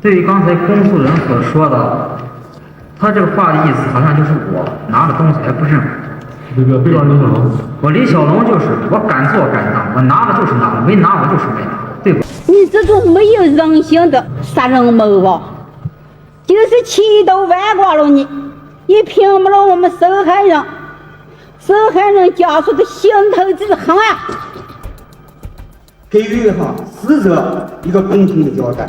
对于刚才公诉人所说的，他这个话的意思好像就是我拿了东西还不是。这个被告人李小龙，我李小龙就是我敢做敢当，我拿了就是拿了，没拿我就是没拿，对吧？你这种没有人性的杀人魔王，就是气都万挂了你，也平不了我们受害人、受害人家属的心头之恨啊！给予哈死者一个公平的交代，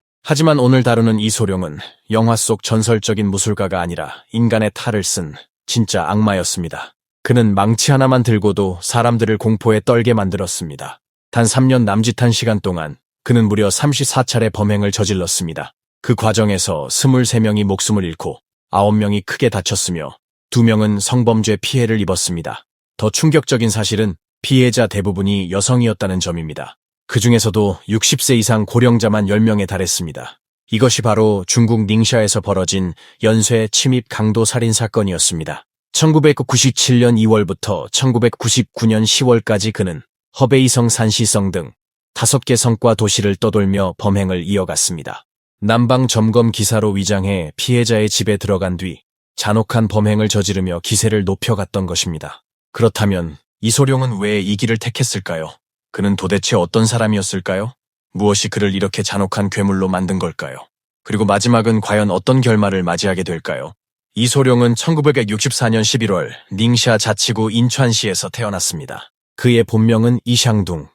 하지만 오늘 다루는 이소룡은 영화 속 전설적인 무술가가 아니라 인간의 탈을 쓴 진짜 악마였습니다. 그는 망치 하나만 들고도 사람들을 공포에 떨게 만들었습니다. 단 3년 남짓한 시간 동안 그는 무려 34차례 범행을 저질렀습니다. 그 과정에서 23명이 목숨을 잃고 9명이 크게 다쳤으며 2명은 성범죄 피해를 입었습니다. 더 충격적인 사실은 피해자 대부분이 여성이었다는 점입니다. 그 중에서도 60세 이상 고령자만 10명에 달했습니다. 이것이 바로 중국 닝샤에서 벌어진 연쇄 침입 강도 살인 사건이었습니다. 1997년 2월부터 1999년 10월까지 그는 허베이성 산시성 등 다섯 개 성과 도시를 떠돌며 범행을 이어갔습니다. 남방 점검 기사로 위장해 피해자의 집에 들어간 뒤 잔혹한 범행을 저지르며 기세를 높여갔던 것입니다. 그렇다면 이소룡은 왜 이 길을 택했을까요? 그는 도대체 어떤 사람이었을까요? 무엇이 그를 이렇게 잔혹한 괴물로 만든 걸까요? 그리고 마지막은 과연 어떤 결말을 맞이하게 될까요? 이소룡은 1964년 11월 닝샤 자치구 인천시에서 태어났습니다. 그의 본명은 이샹둥.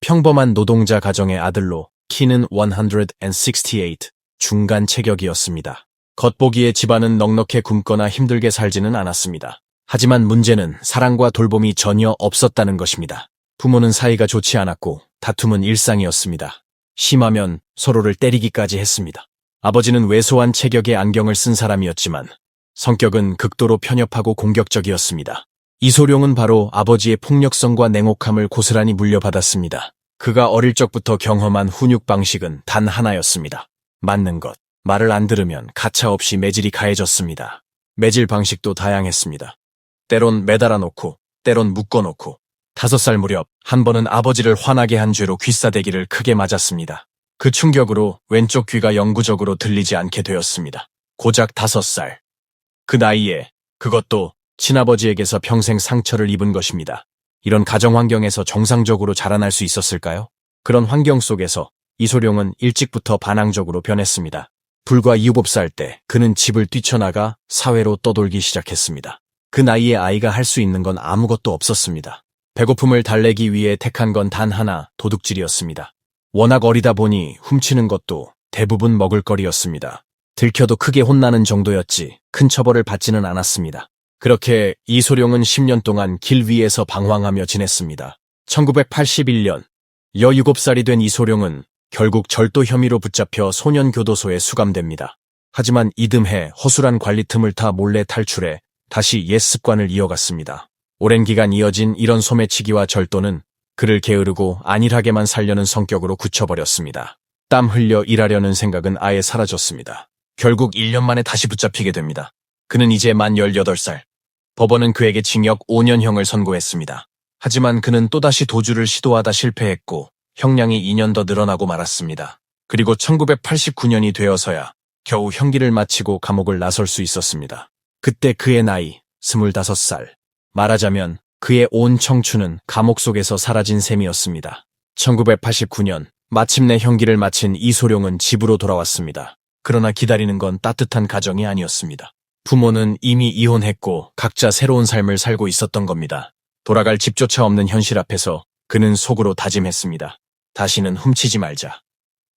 평범한 노동자 가정의 아들로 키는 168, 중간 체격이었습니다. 겉보기에 집안은 넉넉해 굶거나 힘들게 살지는 않았습니다. 하지만 문제는 사랑과 돌봄이 전혀 없었다는 것입니다. 부모는 사이가 좋지 않았고 다툼은 일상이었습니다. 심하면 서로를 때리기까지 했습니다. 아버지는 왜소한 체격의 안경을 쓴 사람이었지만 성격은 극도로 편협하고 공격적이었습니다. 이소룡은 바로 아버지의 폭력성과 냉혹함을 고스란히 물려받았습니다. 그가 어릴 적부터 경험한 훈육 방식은 단 하나였습니다. 맞는 것. 말을 안 들으면 가차없이 매질이 가해졌습니다. 매질 방식도 다양했습니다. 때론 매달아 놓고, 때론 묶어 놓고, 다섯 살 무렵 한 번은 아버지를 화나게 한 죄로 귀싸대기를 크게 맞았습니다. 그 충격으로 왼쪽 귀가 영구적으로 들리지 않게 되었습니다. 고작 다섯 살. 그 나이에 그것도 친아버지에게서 평생 상처를 입은 것입니다. 이런 가정 환경에서 정상적으로 자라날 수 있었을까요? 그런 환경 속에서 이소룡은 일찍부터 반항적으로 변했습니다. 불과 7살 때 그는 집을 뛰쳐나가 사회로 떠돌기 시작했습니다. 그 나이에 아이가 할 수 있는 건 아무것도 없었습니다. 배고픔을 달래기 위해 택한 건 단 하나 도둑질이었습니다. 워낙 어리다 보니 훔치는 것도 대부분 먹을거리였습니다. 들켜도 크게 혼나는 정도였지 큰 처벌을 받지는 않았습니다. 그렇게 이소룡은 10년 동안 길 위에서 방황하며 지냈습니다. 1981년 17살이 된 이소룡은 결국 절도 혐의로 붙잡혀 소년교도소에 수감됩니다. 하지만 이듬해 허술한 관리 틈을 타 몰래 탈출해 다시 옛 습관을 이어갔습니다. 오랜 기간 이어진 이런 소매치기와 절도는 그를 게으르고 안일하게만 살려는 성격으로 굳혀버렸습니다. 땀 흘려 일하려는 생각은 아예 사라졌습니다. 결국 1년 만에 다시 붙잡히게 됩니다. 그는 이제 만 18살. 법원은 그에게 징역 5년형을 선고했습니다. 하지만 그는 또다시 도주를 시도하다 실패했고 형량이 2년 더 늘어나고 말았습니다. 그리고 1989년이 되어서야 겨우 형기를 마치고 감옥을 나설 수 있었습니다. 그때 그의 나이 25살. 말하자면 그의 온 청춘은 감옥 속에서 사라진 셈이었습니다. 1989년 마침내 형기를 마친 이소룡은 집으로 돌아왔습니다. 그러나 기다리는 건 따뜻한 가정이 아니었습니다. 부모는 이미 이혼했고 각자 새로운 삶을 살고 있었던 겁니다. 돌아갈 집조차 없는 현실 앞에서 그는 속으로 다짐했습니다. 다시는 훔치지 말자.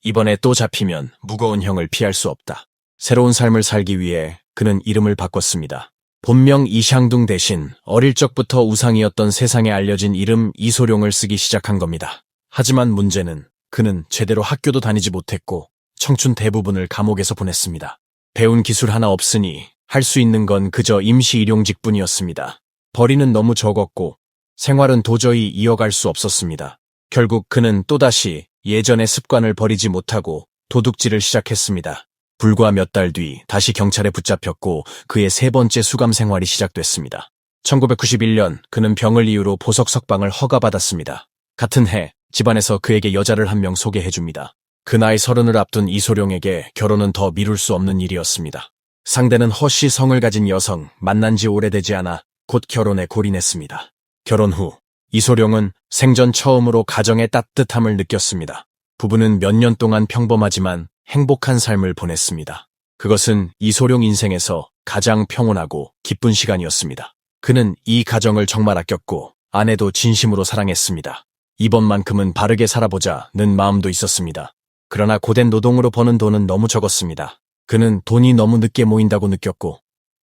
이번에 또 잡히면 무거운 형을 피할 수 없다. 새로운 삶을 살기 위해 그는 이름을 바꿨습니다. 본명 이샹둥 대신 어릴 적부터 우상이었던 세상에 알려진 이름 이소룡을 쓰기 시작한 겁니다. 하지만 문제는 그는 제대로 학교도 다니지 못했고 청춘 대부분을 감옥에서 보냈습니다. 배운 기술 하나 없으니 할 수 있는 건 그저 임시 일용직뿐이었습니다. 벌이는 너무 적었고 생활은 도저히 이어갈 수 없었습니다. 결국 그는 또다시 예전의 습관을 버리지 못하고 도둑질을 시작했습니다. 불과 몇 달 뒤 다시 경찰에 붙잡혔고 그의 세 번째 수감 생활이 시작됐습니다. 1991년 그는 병을 이유로 보석 석방을 허가받았습니다. 같은 해 집안에서 그에게 여자를 한 명 소개해줍니다. 그 나이 서른을 앞둔 이소룡에게 결혼은 더 미룰 수 없는 일이었습니다. 상대는 허씨 성을 가진 여성, 만난 지 오래되지 않아 곧 결혼에 골인했습니다. 결혼 후 이소룡은 생전 처음으로 가정의 따뜻함을 느꼈습니다. 부부는 몇 년 동안 평범하지만 행복한 삶을 보냈습니다. 그것은 이소룡 인생에서 가장 평온하고 기쁜 시간이었습니다. 그는 이 가정을 정말 아꼈고 아내도 진심으로 사랑했습니다. 이번만큼은 바르게 살아보자는 마음도 있었습니다. 그러나 고된 노동으로 버는 돈은 너무 적었습니다. 그는 돈이 너무 늦게 모인다고 느꼈고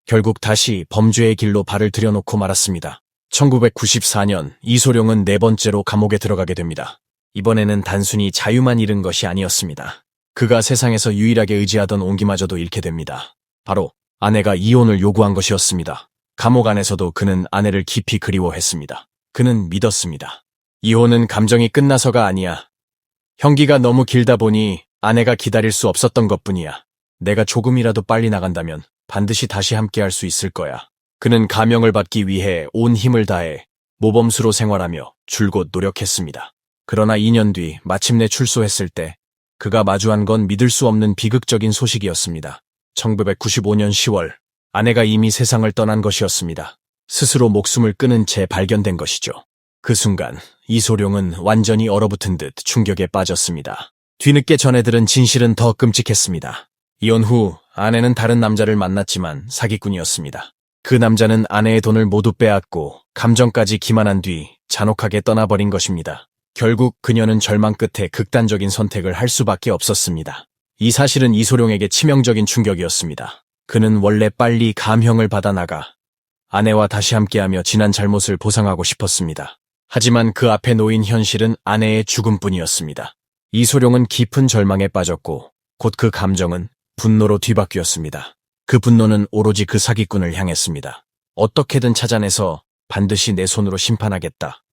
결국 다시 범죄의 길로 발을 들여놓고 말았습니다. 1994년 이소룡은 네 번째로 감옥에 들어가게 됩니다. 이번에는 단순히 자유만 잃은 것이 아니었습니다. 그가 세상에서 유일하게 의지하던 온기마저도 잃게 됩니다. 바로 아내가 이혼을 요구한 것이었습니다. 감옥 안에서도 그는 아내를 깊이 그리워했습니다. 그는 믿었습니다. 이혼은 감정이 끝나서가 아니야. 형기가 너무 길다 보니 아내가 기다릴 수 없었던 것 뿐이야. 내가 조금이라도 빨리 나간다면 반드시 다시 함께할 수 있을 거야. 그는 가명을 받기 위해 온 힘을 다해 모범수로 생활하며 줄곧 노력했습니다. 그러나 2년 뒤 마침내 출소했을 때 그가 마주한 건 믿을 수 없는 비극적인 소식이었습니다. 1995년 10월 아내가 이미 세상을 떠난 것이었습니다. 스스로 목숨을 끊은 채 발견된 것이죠. 그 순간 이소룡은 완전히 얼어붙은 듯 충격에 빠졌습니다. 뒤늦게 전해 들은 진실은 더 끔찍했습니다. 이혼 후 아내는 다른 남자를 만났지만 사기꾼이었습니다. 그 남자는 아내의 돈을 모두 빼앗고 감정까지 기만한 뒤 잔혹하게 떠나버린 것입니다. 결국 그녀는 절망 끝에 극단적인 선택을 할 수밖에 없었습니다. 이 사실은 이소룡에게 치명적인 충격이었습니다. 그는 원래 빨리 감형을 받아 나가 아내와 다시 함께하며 지난 잘못을 보상하고 싶었습니다. 하지만 그 앞에 놓인 현실은 아내의 죽음뿐이었습니다. 이소룡은 깊은 절망에 빠졌고 곧 그 감정은 분노로 뒤바뀌었습니다. 그 분노는 오로지 그 사기꾼을 향했습니다. 어떻게든 찾아내서 반드시 내 손으로 심판하겠다.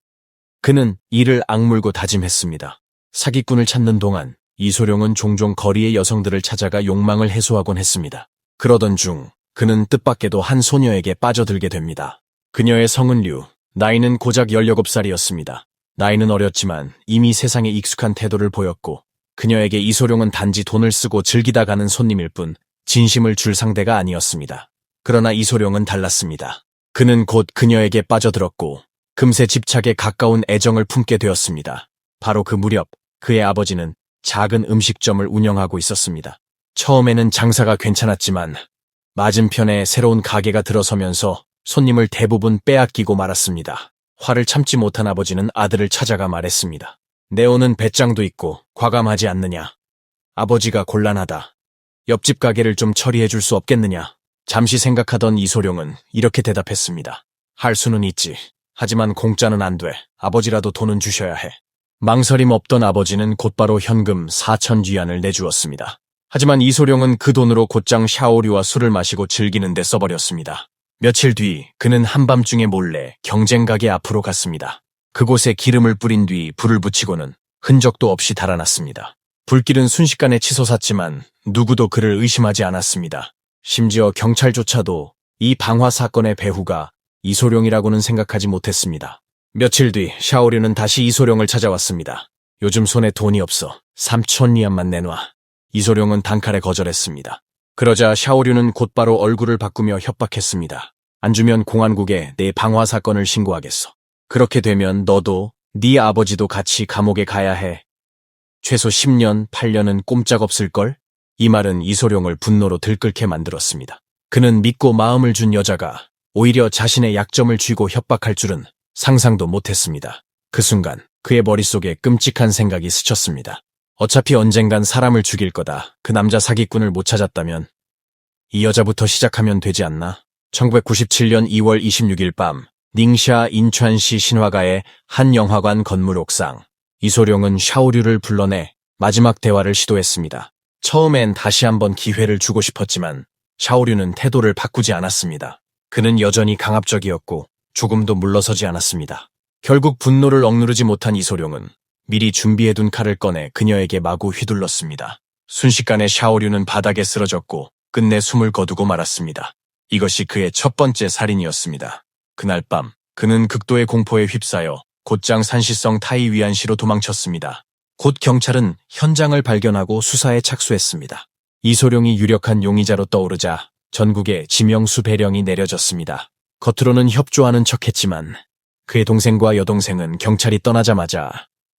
그는 이를 악물고 다짐했습니다. 사기꾼을 찾는 동안 이소룡은 종종 거리의 여성들을 찾아가 욕망을 해소하곤 했습니다. 그러던 중 그는 뜻밖에도 한 소녀에게 빠져들게 됩니다. 그녀의 성은 류, 나이는 고작 17살이었습니다. 나이는 어렸지만 이미 세상에 익숙한 태도를 보였고 그녀에게 이소룡은 단지 돈을 쓰고 즐기다 가는 손님일 뿐 진심을 줄 상대가 아니었습니다. 그러나 이소룡은 달랐습니다. 그는 곧 그녀에게 빠져들었고 금세 집착에 가까운 애정을 품게 되었습니다. 바로 그 무렵 그의 아버지는 작은 음식점을 운영하고 있었습니다. 처음에는 장사가 괜찮았지만 맞은편에 새로운 가게가 들어서면서 손님을 대부분 빼앗기고 말았습니다. 화를 참지 못한 아버지는 아들을 찾아가 말했습니다. 내오는 배짱도 있고 과감하지 않느냐. 아버지가 곤란하다. 옆집 가게를 좀 처리해 줄 수 없겠느냐. 잠시 생각하던 이소룡은 이렇게 대답했습니다. 할 수는 있지. 하지만 공짜는 안 돼. 아버지라도 돈은 주셔야 해. 망설임 없던 아버지는 곧바로 현금 4천 쥐안을 내주었습니다. 하지만 이소룡은 그 돈으로 곧장 샤오류와 술을 마시고 즐기는 데 써버렸습니다. 며칠 뒤 그는 한밤중에 몰래 경쟁 가게 앞으로 갔습니다. 그곳에 기름을 뿌린 뒤 불을 붙이고는 흔적도 없이 달아났습니다. 불길은 순식간에 치솟았지만 누구도 그를 의심하지 않았습니다. 심지어 경찰조차도 이 방화 사건의 배후가 이소룡이라고는 생각하지 못했습니다. 며칠 뒤 샤오류는 다시 이소룡을 찾아왔습니다. 요즘 손에 돈이 없어 3천 리안만 내놔. 이소룡은 단칼에 거절했습니다. 그러자 샤오류는 곧바로 얼굴을 바꾸며 협박했습니다. 안 주면 공안국에 내 방화 사건을 신고하겠어. 그렇게 되면 너도 네 아버지도 같이 감옥에 가야 해. 최소 10년, 8년은 꼼짝없을걸? 이 말은 이소룡을 분노로 들끓게 만들었습니다. 그는 믿고 마음을 준 여자가 오히려 자신의 약점을 쥐고 협박할 줄은 상상도 못했습니다. 그 순간 그의 머릿속에 끔찍한 생각이 스쳤습니다. 어차피 언젠간 사람을 죽일 거다. 그 남자 사기꾼을 못 찾았다면 이 여자부터 시작하면 되지 않나? 1997년 2월 26일 밤 닝샤 인천시 신화가의 한 영화관 건물 옥상 이소룡은 샤오류를 불러내 마지막 대화를 시도했습니다. 처음엔 다시 한번 기회를 주고 싶었지만 샤오류는 태도를 바꾸지 않았습니다. 그는 여전히 강압적이었고 조금도 물러서지 않았습니다. 결국 분노를 억누르지 못한 이소룡은 미리 준비해둔 칼을 꺼내 그녀에게 마구 휘둘렀습니다. 순식간에 샤오류는 바닥에 쓰러졌고 끝내 숨을 거두고 말았습니다. 이것이 그의 첫 번째 살인이었습니다. 그날 밤 그는 극도의 공포에 휩싸여 곧장 산시성 타이 위안시로 도망쳤습니다. 곧 경찰은 현장을 발견하고 수사에 착수했습니다. 이소룡이 유력한 용의자로 떠오르자 전국에 지명수 배령이 내려졌습니다. 겉으로는 협조하는 척했지만 그의 동생과 여동생은 경찰이 떠나자마자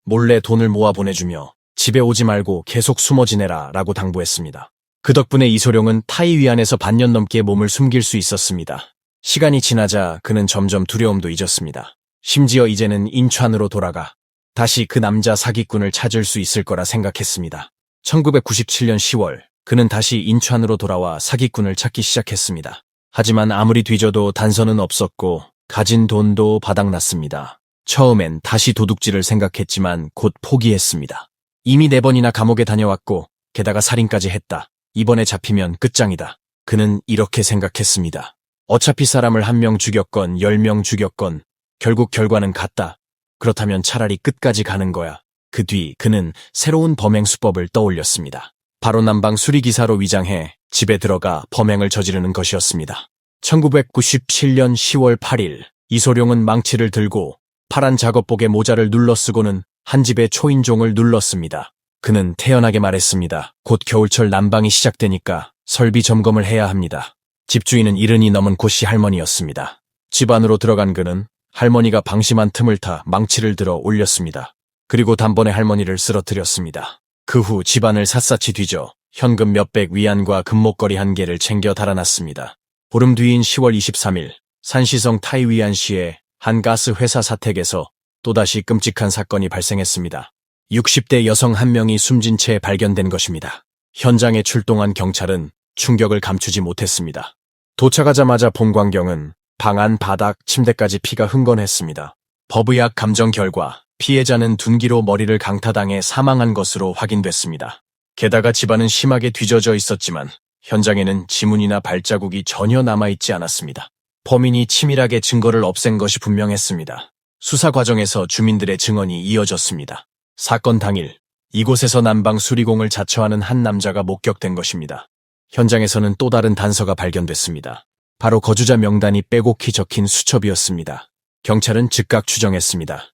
몰래 돈을 모아 보내주며 집에 오지 말고 계속 숨어 지내라 라고 당부했습니다. 그 덕분에 이소룡은 타이 위안에서 반년 넘게 몸을 숨길 수 있었습니다. 시간이 지나자 그는 점점 두려움도 잊었습니다. 심지어 이제는 인천으로 돌아가 다시 그 남자 사기꾼을 찾을 수 있을 거라 생각했습니다. 1997년 10월 그는 다시 인천으로 돌아와 사기꾼을 찾기 시작했습니다. 하지만 아무리 뒤져도 단서는 없었고 가진 돈도 바닥났습니다. 처음엔 다시 도둑질을 생각했지만 곧 포기했습니다. 이미 네 번이나 감옥에 다녀왔고 게다가 살인까지 했다. 이번에 잡히면 끝장이다. 그는 이렇게 생각했습니다. 어차피 사람을 한 명 죽였건 열 명 죽였건 결국 결과는 같다. 그렇다면 차라리 끝까지 가는 거야. 그 뒤 그는 새로운 범행 수법을 떠올렸습니다. 바로 난방 수리기사로 위장해 집에 들어가 범행을 저지르는 것이었습니다. 1997년 10월 8일 이소룡은 망치를 들고 파란 작업복에 모자를 눌러쓰고는 한 집의 초인종을 눌렀습니다. 그는 태연하게 말했습니다. 곧 겨울철 난방이 시작되니까 설비 점검을 해야 합니다. 집주인은 이른이 넘은 고씨 할머니였습니다. 집 안으로 들어간 그는 할머니가 방심한 틈을 타 망치를 들어 올렸습니다. 그리고 단번에 할머니를 쓰러뜨렸습니다. 그 후 집안을 샅샅이 뒤져 현금 몇백 위안과 금목걸이 한 개를 챙겨 달아났습니다. 보름 뒤인 10월 23일 산시성 타이위안 시의 한 가스 회사 사택에서 또다시 끔찍한 사건이 발생했습니다. 60대 여성 한 명이 숨진 채 발견된 것입니다. 현장에 출동한 경찰은 충격을 감추지 못했습니다. 도착하자마자 본광경은 방 안 바닥 침대까지 피가 흥건했습니다. 법의학 감정 결과 피해자는 둔기로 머리를 강타당해 사망한 것으로 확인됐습니다. 게다가 집안은 심하게 뒤져져 있었지만 현장에는 지문이나 발자국이 전혀 남아있지 않았습니다. 범인이 치밀하게 증거를 없앤 것이 분명했습니다. 수사 과정에서 주민들의 증언이 이어졌습니다. 사건 당일 이곳에서 난방 수리공을 자처하는 한 남자가 목격된 것입니다. 현장에서는 또 다른 단서가 발견됐습니다. 바로 거주자 명단이 빼곡히 적힌 수첩이었습니다. 경찰은 즉각 추정했습니다.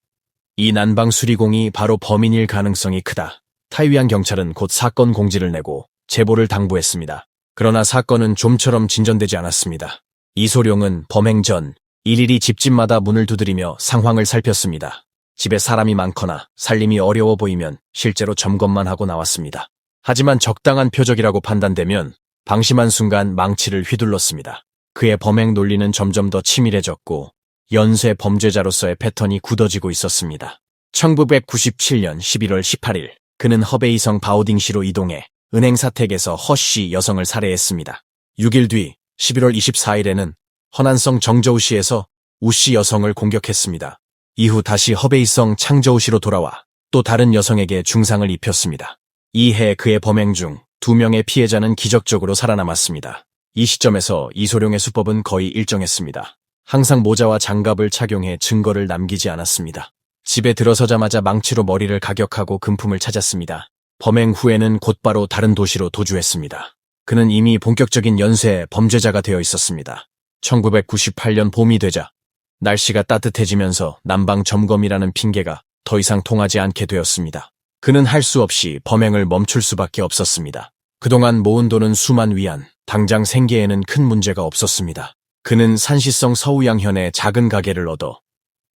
이 난방 수리공이 바로 범인일 가능성이 크다. 타이위안 경찰은 곧 사건 공지를 내고 제보를 당부했습니다. 그러나 사건은 좀처럼 진전되지 않았습니다. 이소룡은 범행 전 일일이 집집마다 문을 두드리며 상황을 살폈습니다. 집에 사람이 많거나 살림이 어려워 보이면 실제로 점검만 하고 나왔습니다. 하지만 적당한 표적이라고 판단되면 방심한 순간 망치를 휘둘렀습니다. 그의 범행 논리는 점점 더 치밀해졌고 연쇄 범죄자로서의 패턴이 굳어지고 있었습니다. 1997년 11월 18일 그는 허베이성 바오딩시로 이동해 은행 사택에서 허씨 여성을 살해했습니다. 6일 뒤 11월 24일에는 허난성 정저우시에서 우씨 여성을 공격했습니다. 이후 다시 허베이성 창저우시로 돌아와 또 다른 여성에게 중상을 입혔습니다. 이해 그의 범행 중 두 명의 피해자는 기적적으로 살아남았습니다. 이 시점에서 이소룡의 수법은 거의 일정했습니다. 항상 모자와 장갑을 착용해 증거를 남기지 않았습니다. 집에 들어서자마자 망치로 머리를 가격하고 금품을 찾았습니다. 범행 후에는 곧바로 다른 도시로 도주했습니다. 그는 이미 본격적인 연쇄 범죄자가 되어 있었습니다. 1998년 봄이 되자 날씨가 따뜻해지면서 난방 점검이라는 핑계가 더 이상 통하지 않게 되었습니다. 그는 할 수 없이 범행을 멈출 수밖에 없었습니다. 그동안 모은 돈은 수만 위안, 당장 생계에는 큰 문제가 없었습니다. 그는 산시성 서우양현의 작은 가게를 얻어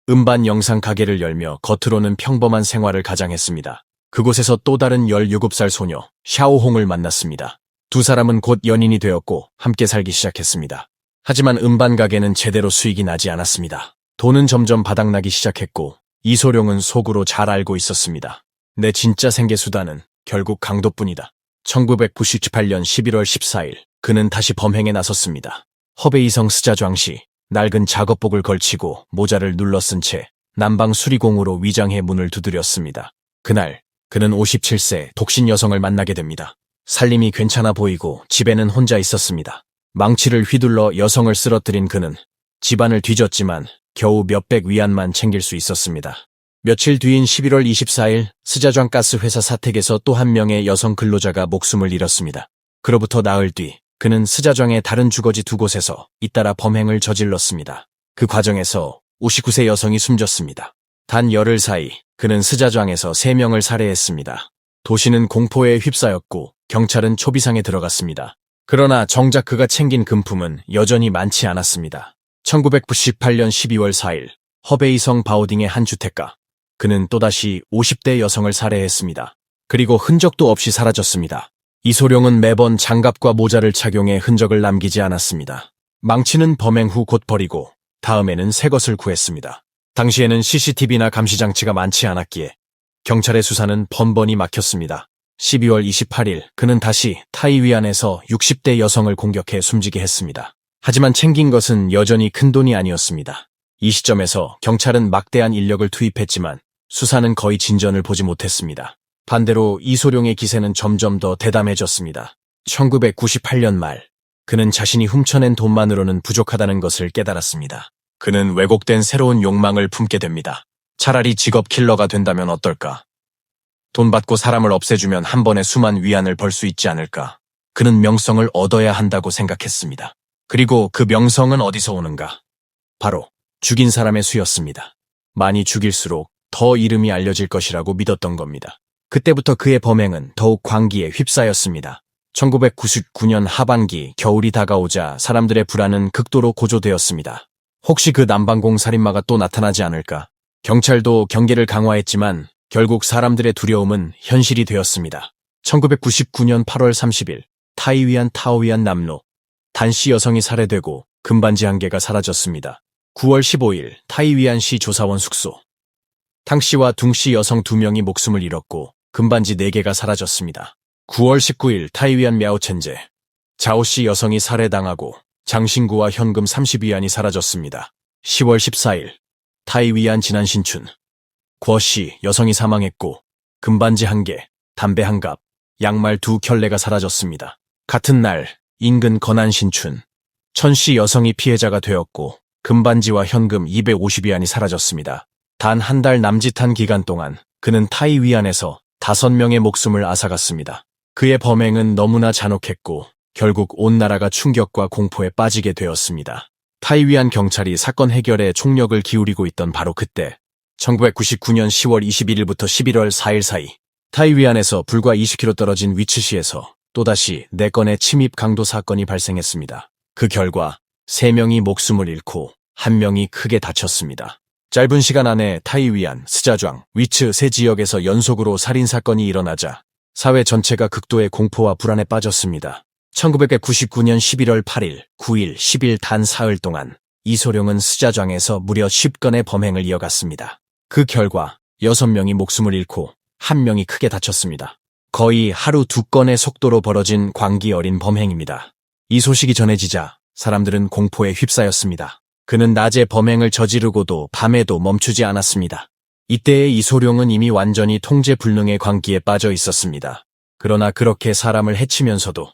음반 영상 가게를 열며 겉으로는 평범한 생활을 가장했습니다. 그곳에서 또 다른 17살 소녀 샤오홍을 만났습니다. 두 사람은 곧 연인이 되었고 함께 살기 시작했습니다. 하지만 음반 가게는 제대로 수익이 나지 않았습니다. 돈은 점점 바닥나기 시작했고 이소룡은 속으로 잘 알고 있었습니다. 내 진짜 생계수단은 결국 강도뿐이다. 1998년 11월 14일 그는 다시 범행에 나섰습니다. 허베이성 스자좌시 낡은 작업복을 걸치고 모자를 눌러쓴 채 난방 수리공으로 위장해 문을 두드렸습니다. 그날 그는 57세 독신 여성을 만나게 됩니다. 살림이 괜찮아 보이고 집에는 혼자 있었습니다. 망치를 휘둘러 여성을 쓰러뜨린 그는 집안을 뒤졌지만 겨우 몇백 위안만 챙길 수 있었습니다. 며칠 뒤인 11월 24일 스자장 가스 회사 사택에서 또 한 명의 여성 근로자가 목숨을 잃었습니다. 그로부터 나흘 뒤 그는 스자장의 다른 주거지 두 곳에서 잇따라 범행을 저질렀습니다. 그 과정에서 59세 여성이 숨졌습니다. 단 열흘 사이 그는 스자장에서 3명을 살해했습니다. 도시는 공포에 휩싸였고 경찰은 초비상에 들어갔습니다. 그러나 정작 그가 챙긴 금품은 여전히 많지 않았습니다. 1998년 12월 4일 허베이성 바오딩의 한 주택가. 그는 또다시 50대 여성을 살해했습니다. 그리고 흔적도 없이 사라졌습니다. 이소룡은 매번 장갑과 모자를 착용해 흔적을 남기지 않았습니다. 망치는 범행 후 곧 버리고 다음에는 새 것을 구했습니다. 당시에는 CCTV나 감시장치가 많지 않았기에 경찰의 수사는 번번이 막혔습니다. 12월 28일 그는 다시 타이위안에서 60대 여성을 공격해 숨지게 했습니다. 하지만 챙긴 것은 여전히 큰 돈이 아니었습니다. 이 시점에서 경찰은 막대한 인력을 투입했지만 수사는 거의 진전을 보지 못했습니다. 반대로 이소룡의 기세는 점점 더 대담해졌습니다. 1998년 말 그는 자신이 훔쳐낸 돈만으로는 부족하다는 것을 깨달았습니다. 그는 왜곡된 새로운 욕망을 품게 됩니다. 차라리 직업 킬러가 된다면 어떨까? 돈 받고 사람을 없애주면 한 번에 수만 위안을 벌 수 있지 않을까? 그는 명성을 얻어야 한다고 생각했습니다. 그리고 그 명성은 어디서 오는가? 바로 죽인 사람의 수였습니다. 많이 죽일수록 더 이름이 알려질 것이라고 믿었던 겁니다. 그때부터 그의 범행은 더욱 광기에 휩싸였습니다. 1999년 하반기 겨울이 다가오자 사람들의 불안은 극도로 고조되었습니다. 혹시 그 남방공 살인마가 또 나타나지 않을까? 경찰도 경계를 강화했지만 결국 사람들의 두려움은 현실이 되었습니다. 1999년 8월 30일 타이위안 타오위안 남로 단씨 여성이 살해되고 금반지 한 개가 사라졌습니다. 9월 15일 타이위안시 조사원 숙소 탕 씨와 둥 씨 여성 두 명이 목숨을 잃었고 금반지 네 개가 사라졌습니다. 9월 19일 타이위안 мя오첸제 자오씨 여성이 살해당하고 장신구와 현금 30위안이 사라졌습니다. 10월 14일 타이위안 진안 신춘 궈씨 여성이 사망했고 금반지 한 개, 담배 한 갑, 양말 두 켤레가 사라졌습니다. 같은 날 인근 건안 신춘 천씨 여성이 피해자가 되었고 금반지와 현금 250위안이 사라졌습니다. 단 한 달 남짓한 기간 동안 그는 타이위안에서 다섯 명의 목숨을 앗아갔습니다. 그의 범행은 너무나 잔혹했고 결국 온 나라가 충격과 공포에 빠지게 되었습니다. 타이위안 경찰이 사건 해결에 총력을 기울이고 있던 바로 그때 1999년 10월 21일부터 11월 4일 사이 타이위안에서 불과 20km 떨어진 위츠시에서 또다시 4건의 침입 강도 사건이 발생했습니다. 그 결과 3명이 목숨을 잃고 1명이 크게 다쳤습니다. 짧은 시간 안에 타이위안, 스자좌ng, 위츠 세 지역에서 연속으로 살인사건이 일어나자 사회 전체가 극도의 공포와 불안에 빠졌습니다. 1999년 11월 8일, 9일, 10일 단 사흘 동안 이소룡은 스자장에서 무려 10건의 범행을 이어갔습니다. 그 결과 6명이 목숨을 잃고 1명이 크게 다쳤습니다. 거의 하루 두 건의 속도로 벌어진 광기 어린 범행입니다. 이 소식이 전해지자 사람들은 공포에 휩싸였습니다. 그는 낮에 범행을 저지르고도 밤에도 멈추지 않았습니다. 이때의 이소룡은 이미 완전히 통제 불능의 광기에 빠져 있었습니다. 그러나 그렇게 사람을 해치면서도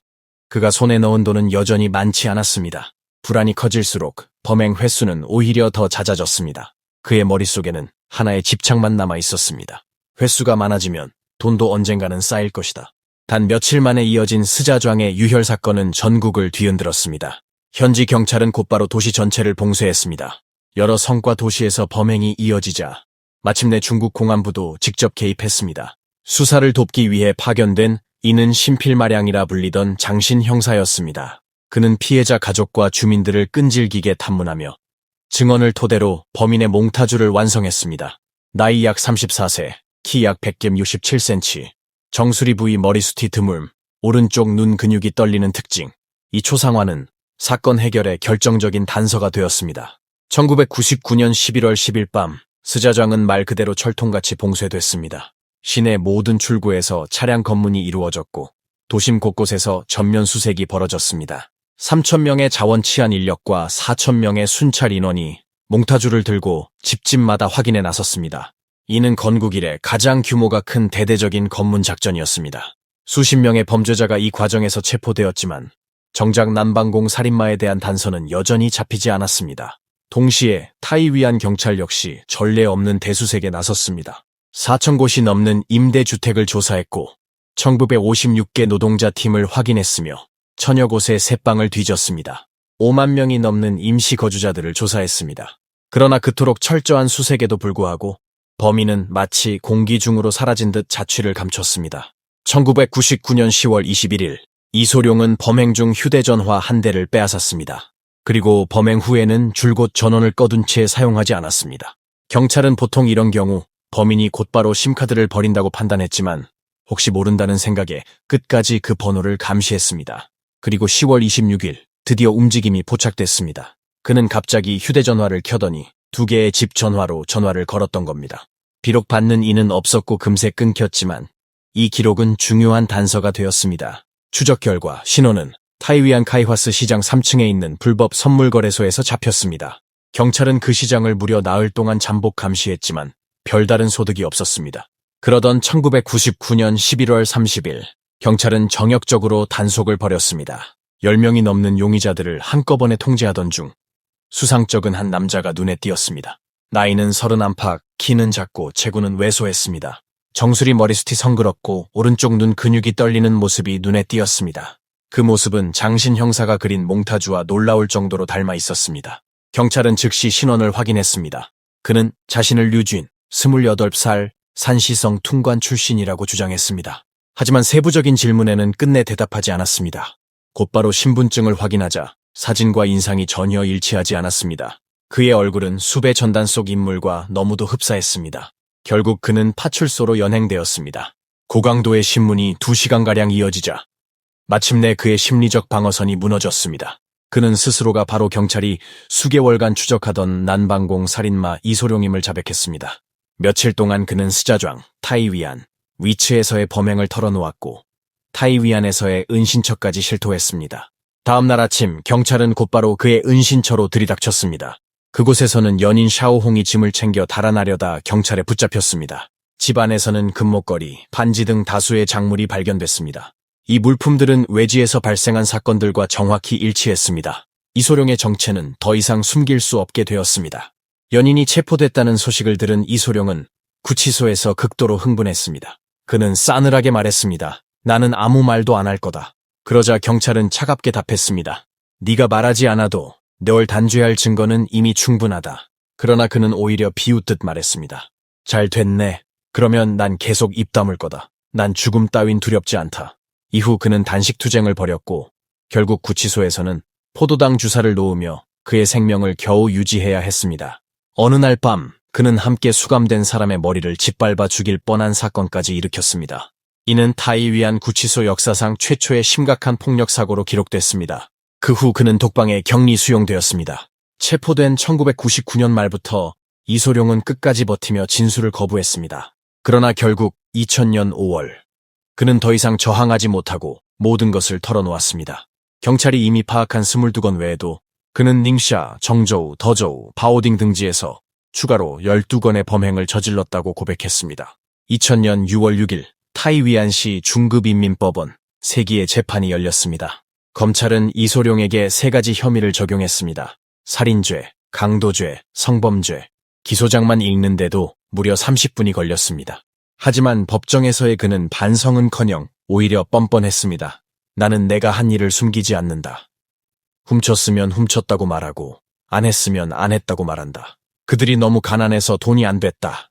그가 손에 넣은 돈은 여전히 많지 않았습니다. 불안이 커질수록 범행 횟수는 오히려 더 잦아졌습니다. 그의 머릿속에는 하나의 집착만 남아 있었습니다. 횟수가 많아지면 돈도 언젠가는 쌓일 것이다. 단 며칠 만에 이어진 스자좌의 유혈 사건은 전국을 뒤흔들었습니다. 현지 경찰은 곧바로 도시 전체를 봉쇄했습니다. 여러 성과 도시에서 범행이 이어지자 마침내 중국 공안부도 직접 개입했습니다. 수사를 돕기 위해 파견된 이는 신필마량이라 불리던 장신 형사였습니다. 그는 피해자 가족과 주민들을 끈질기게 탐문하며 증언을 토대로 범인의 몽타주를 완성했습니다. 나이 약 34세, 키 약 100겜 67cm, 정수리 부위 머리숱이 드물, 오른쪽 눈 근육이 떨리는 특징. 이 초상화는 사건 해결에 결정적인 단서가 되었습니다. 1999년 11월 10일 밤, 스자장은 말 그대로 철통같이 봉쇄됐습니다. 시내 모든 출구에서 차량 검문이 이루어졌고 도심 곳곳에서 전면 수색이 벌어졌습니다. 3천명의 자원 치안 인력과 4천명의 순찰 인원이 몽타주를 들고 집집마다 확인에 나섰습니다. 이는 건국 이래 가장 규모가 큰 대대적인 검문 작전이었습니다. 수십 명의 범죄자가 이 과정에서 체포되었지만 정작 남방공 살인마에 대한 단서는 여전히 잡히지 않았습니다. 동시에 타이 위안 경찰 역시 전례 없는 대수색에 나섰습니다. 4천 곳이 넘는 임대주택을 조사했고 1956개 노동자 팀을 확인했으며 천여 곳의 새방을 뒤졌습니다. 5만 명이 넘는 임시 거주자들을 조사했습니다. 그러나 그토록 철저한 수색에도 불구하고 범인은 마치 공기 중으로 사라진 듯 자취를 감췄습니다. 1999년 10월 21일 이소룡은 범행 중 휴대전화 한 대를 빼앗았습니다. 그리고 범행 후에는 줄곧 전원을 꺼둔 채 사용하지 않았습니다. 경찰은 보통 이런 경우 범인이 곧바로 심카드를 버린다고 판단했지만 혹시 모른다는 생각에 끝까지 그 번호를 감시했습니다. 그리고 10월 26일 드디어 움직임이 포착됐습니다. 그는 갑자기 휴대전화를 켜더니 두 개의 집 전화로 전화를 걸었던 겁니다. 비록 받는 이는 없었고 금세 끊겼지만 이 기록은 중요한 단서가 되었습니다. 추적 결과 신호는 타이위안 카이화스 시장 3층에 있는 불법 선물 거래소에서 잡혔습니다. 경찰은 그 시장을 무려 나흘 동안 잠복 감시했지만 별다른 소득이 없었습니다. 그러던 1999년 11월 30일 경찰은 정역적으로 단속을 벌였습니다. 10명이 넘는 용의자들을 한꺼번에 통제하던 중 수상쩍은 한 남자가 눈에 띄었습니다. 나이는 서른 안팎, 키는 작고 체구는 왜소했습니다. 정수리 머리숱이 성그럽고 오른쪽 눈 근육이 떨리는 모습이 눈에 띄었습니다. 그 모습은 장신 형사가 그린 몽타주와 놀라울 정도로 닮아 있었습니다. 경찰은 즉시 신원을 확인했습니다. 그는 자신을 류주인, 28살, 산시성 퉁관 출신이라고 주장했습니다. 하지만 세부적인 질문에는 끝내 대답하지 않았습니다. 곧바로 신분증을 확인하자 사진과 인상이 전혀 일치하지 않았습니다. 그의 얼굴은 수배 전단 속 인물과 너무도 흡사했습니다. 결국 그는 파출소로 연행되었습니다. 고강도의 신문이 2시간가량 이어지자 마침내 그의 심리적 방어선이 무너졌습니다. 그는 스스로가 바로 경찰이 수개월간 추적하던 난방공 살인마 이소룡임을 자백했습니다. 며칠 동안 그는 스자좌ng, 타이위안, 위치에서의 범행을 털어놓았고 타이위안에서의 은신처까지 실토했습니다. 다음 날 아침 경찰은 곧바로 그의 은신처로 들이닥쳤습니다. 그곳에서는 연인 샤오홍이 짐을 챙겨 달아나려다 경찰에 붙잡혔습니다. 집 안에서는 금목걸이, 반지 등 다수의 작물이 발견됐습니다. 이 물품들은 외지에서 발생한 사건들과 정확히 일치했습니다. 이소룡의 정체는 더 이상 숨길 수 없게 되었습니다. 연인이 체포됐다는 소식을 들은 이소룡은 구치소에서 극도로 흥분했습니다. 그는 싸늘하게 말했습니다. 나는 아무 말도 안 할 거다. 그러자 경찰은 차갑게 답했습니다. 네가 말하지 않아도 널 단죄할 증거는 이미 충분하다. 그러나 그는 오히려 비웃듯 말했습니다. 잘 됐네. 그러면 난 계속 입 다물 거다. 난 죽음 따윈 두렵지 않다. 이후 그는 단식 투쟁을 벌였고 결국 구치소에서는 포도당 주사를 놓으며 그의 생명을 겨우 유지해야 했습니다. 어느 날 밤 그는 함께 수감된 사람의 머리를 짓밟아 죽일 뻔한 사건까지 일으켰습니다. 이는 타이 위안 구치소 역사상 최초의 심각한 폭력 사고로 기록됐습니다. 그 후 그는 독방에 격리 수용되었습니다. 체포된 1999년 말부터 이소룡은 끝까지 버티며 진술을 거부했습니다. 그러나 결국 2000년 5월 그는 더 이상 저항하지 못하고 모든 것을 털어놓았습니다. 경찰이 이미 파악한 22건 외에도 그는 닝샤, 정저우, 더저우, 바오딩 등지에서 추가로 12건의 범행을 저질렀다고 고백했습니다. 2000년 6월 6일 타이위안시 중급인민법원 세기의 재판이 열렸습니다. 검찰은 이소룡에게 세 가지 혐의를 적용했습니다. 살인죄, 강도죄, 성범죄. 기소장만 읽는데도 무려 30분이 걸렸습니다. 하지만 법정에서의 그는 반성은커녕 오히려 뻔뻔했습니다. 나는 내가 한 일을 숨기지 않는다. 훔쳤으면 훔쳤다고 말하고 안 했으면 안 했다고 말한다. 그들이 너무 가난해서 돈이 안 됐다.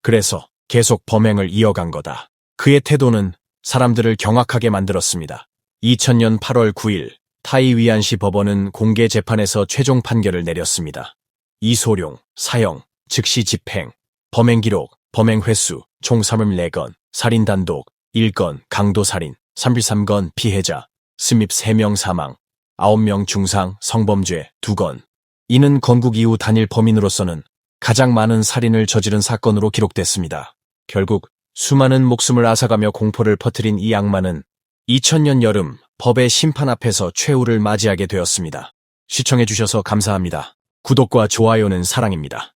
그래서 계속 범행을 이어간 거다. 그의 태도는 사람들을 경악하게 만들었습니다. 2000년 8월 9일 타이 위안시 법원은 공개 재판에서 최종 판결을 내렸습니다. 이소룡, 사형, 즉시 집행, 범행 기록, 범행 횟수, 총 34건, 살인 단독, 1건, 강도 살인, 33건, 피해자, 스밉 3명 사망, 9명 중상, 성범죄 2건. 이는 건국 이후 단일 범인으로서는 가장 많은 살인을 저지른 사건으로 기록됐습니다. 결국 수많은 목숨을 앗아가며 공포를 퍼뜨린 이 악마는 2000년 여름 법의 심판 앞에서 최후를 맞이하게 되었습니다. 시청해주셔서 감사합니다. 구독과 좋아요는 사랑입니다.